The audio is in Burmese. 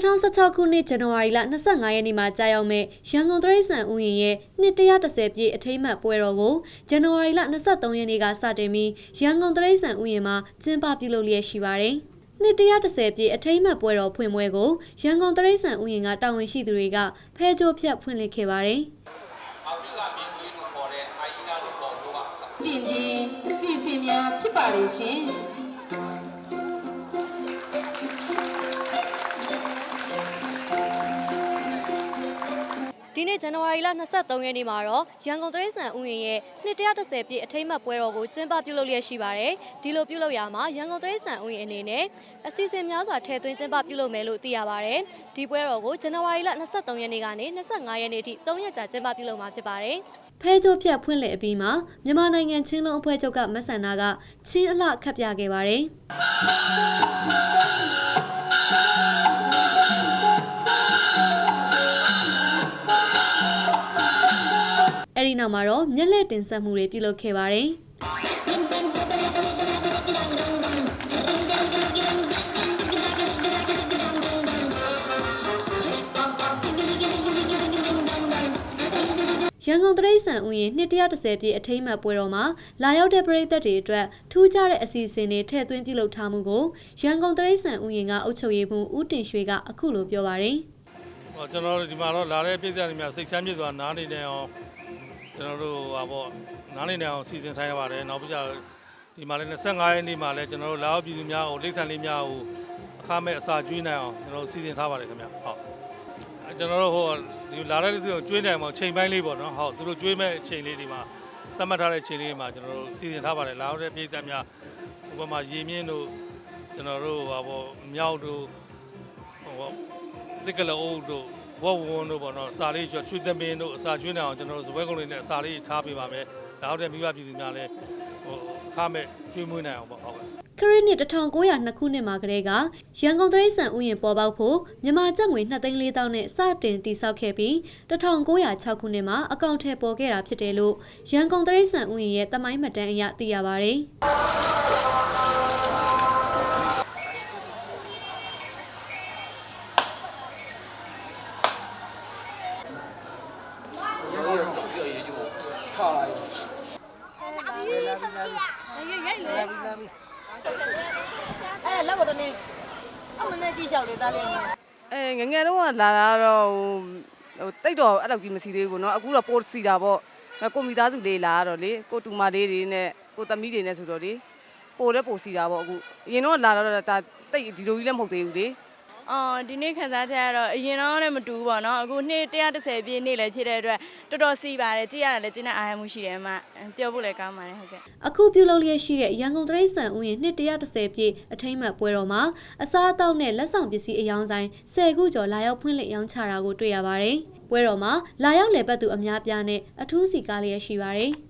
2016ခုနှစ်ဇန်နဝါရီလ25ရက်နေ့မှာကြာရောက်မဲ့ရန်ကုန်တရိတ်ဆန်ဥယျာဉ်ရဲ့နှစ်130ပြည့်အထိမ်းအမှတ်ပွဲတော်ကိုဇန်နဝါရီလ23ရက်နေ့ကစတင်ပြီးရန်ကုန်တရိတ်ဆန်ဥယျာဉ်မှာကျင်းပပြုလုပ်လျက်ရှိပါတယ်။နှစ်130ပြည့်အထိမ်းအမှတ်ပွဲတော်ဖွင့်ပွဲကိုရန်ကုန်တရိတ်ဆန်ဥယျာဉ်ကတာဝန်ရှိသူတွေကဖဲကြိုးဖြတ်ဖွင့်လှစ်ခဲ့ပါတယ်။အာဖရိကမြင်းကြီးလို့ခေါ်တဲ့အိုင်နာလို့ခေါ်လို့ကတင်ခြင်းအစီအစဉ်များဖြစ်ပါလေရှင် ဇန်နဝါရီလ23ရက်နေ့မှာတော့ရန်ကုန်တရိတ်ဆန်ဥယျာဉ်ရဲ့နှစ်130ပြည့်အထိမ်းအမှတ်ပွဲတော်ကိုကျင်းပပြုလုပ်လျက်ရှိပါတယ်။ဒီလိုပြုလုပ်ရမှာရန်ကုန်တရိတ်ဆန်ဥယျာဉ်အနေနဲ့အစီအစဉ်များစွာထည့်သွင်းကျင်းပပြုလုပ်မယ်လို့သိရပါတယ်။ဒီပွဲတော်ကိုဇန်နဝါရီလ23ရက်နေ့ကနေ25ရက်နေ့ထိ3ရက်ကြာကျင်းပပြုလုပ်မှာဖြစ်ပါတယ်။ဖဲကြိုးဖြတ်ဖွင့်လှစ်အပြီးမှာမြန်မာနိုင်ငံချင်းလုံးအဖွဲ့ချုပ်ကမဆန္ဒကချင်းအလှခတ်ပြခဲ့ပါတယ်။ အဲ့ဒီနောက်မှာတော့မျက်လက်တင်ဆက်မှုတွေပြုလုပ်ခဲ့ပါတယ်။ရန်ကုန်တရိတ်ဆန်ဥယျာဉ်နှစ်130ပြည့်အထိမ်းအမှတ်ပွဲတော်မှာလာရောက်တဲ့ပရိသတ်တွေအတွက်ထူးခြားတဲ့အစီအစဉ်တွေထည့်သွင်းပြုလုပ်ထားမှုကိုရန်ကုန်တရိတ်ဆန်ဥယျာဉ်ကအုပ်ချုပ်ရေးမှူးဦးတင်ရွှေကအခုလိုပြောပါတယ်ဟောကျွန်တော်တို့ဒီမှာတော့လာတဲ့ပြည်သက်တွေများစိတ်ချမ်းမြေ့စွာနားနေနေအောင် ကျွန်တော်တို့ဟာပေါ့နားနေနေအောင်စီစဉ်ထားရပါတယ်နောက်ပြီးကြဒီမှာလည်း25ရက်နေ့မှာလည်းကျွန်တော်တို့လာရောက်ပြည်သူများကိုလိမ့်ဆန်လေးများကိုအခမဲ့အစာကျွေးနိုင်အောင်ကျွန်တော်တို့စီစဉ်ထားပါတယ်ခင်ဗျဟုတ်အဲကျွန်တော်တို့ဟိုဒီလာတဲ့လူတွေကိုကျွေးနိုင်အောင်ချိန်ပိုင်းလေးပေါ့နော်ဟုတ်သူတို့ကျွေးမဲ့အချိန်လေးဒီမှာသတ်မှတ်ထားတဲ့ချိန်လေးမှာကျွန်တော်တို့စီစဉ်ထားပါတယ်လာရောက်တဲ့ပြည်သက်များဥပမာရေမြင့်တို့ကျွန်တော်တို့ဟာပေါ့မြောက်တို့ဟိုပေါ့တစ်ကလအိုးတို့ ဝဝဝန်းတို့ပေါ့နော်အစာလေးကျွတ်ရွှေသမင်းတို့အစာကျွေးနေအောင်ကျွန်တော်တို့ဇပွဲကုန်းလေးနဲ့အစာလေးထားပေးပါမယ်။နောက်တဲ့မိဘပြည်သူများလည်းဟိုအခမဲ့ကျွေးမွေးနိုင်အောင်ပေါ့ဟုတ်ကဲ့ခရစ်နှစ်1902ခုနှစ်မှာကတည်းကရန်ကုန်တရိတ်ဆန်ဥယျာဉ်ပေါ်ပေါက်ဖို့မြန်မာကျပ်ငွေ2,400နဲ့စတင်တည်ဆောက်ခဲ့ပြီး1906ခုနှစ်မှာအကောင့်ထဲပေါ်ခဲ့တာဖြစ်တယ်လို့ရန်ကုန်တရိတ်ဆန်ဥယျာဉ်ရဲ့တမိုင်းမှတ်တမ်းအရသိရပါတ အဲလောက်တော့နေအမနဲ့ကြည့်လျှောက်လေသားလေး အဲငယ်ငယ်တုန်းကလာတာတော့ဟိုဟိုတိတ်တော့အဲ့လောက်ကြီးမစီသေးဘူးเนาะအခုတော့ပိုးစီတာပေါ့ကိုမိသားစုလေးလာတော့လေကိုတူမလေးတွေနဲ့ကိုသမီးတွေနဲ့ဆိုတော့လေပိုးလည်းပိုးစီတာပေါ့အခုအရင်တော့လာတော့ဒါတိတ်ဒီလိုကြီးလည်းမဟုတ်သေးဘူးလေ အော်ဒီနေ့ခန်းစားချက်ကတော့အရင်တော့လည်းမတူဘူးပေါ့နော်အခုနှစ်130ပြည့်နေ့လည်းဖြစ်တဲ့အတွက်တော်တော်စီးပါတယ်ကြည့်ရတယ်လည်းကျင်းတဲ့အားရမှုရှိတယ်အမပြောဖို့လည်းကောင်းပါတယ်ဟုတ်ကဲ့အခုပြုလုပ်လျက်ရှိတဲ့ရန်ကုန်တရိတ်ဆန်ဥယျာဉ်နှစ်130ပြည့်အထိမ်းအမှတ်ပွဲတော်မှာအစားအသောက်နဲ့လက်ဆောင်ပစ္စည်းအယောင်ဆိုင်10ခုကျော်လာရောက်ဖွင့်လှစ်ရောင်းချတာကိုတွေ့ရပါတယ်။ပွဲတော်မှာလာရောက်လည်ပတ်သူအများပြားနဲ့အထူးစီကားလျက်ရှိပါတယ်။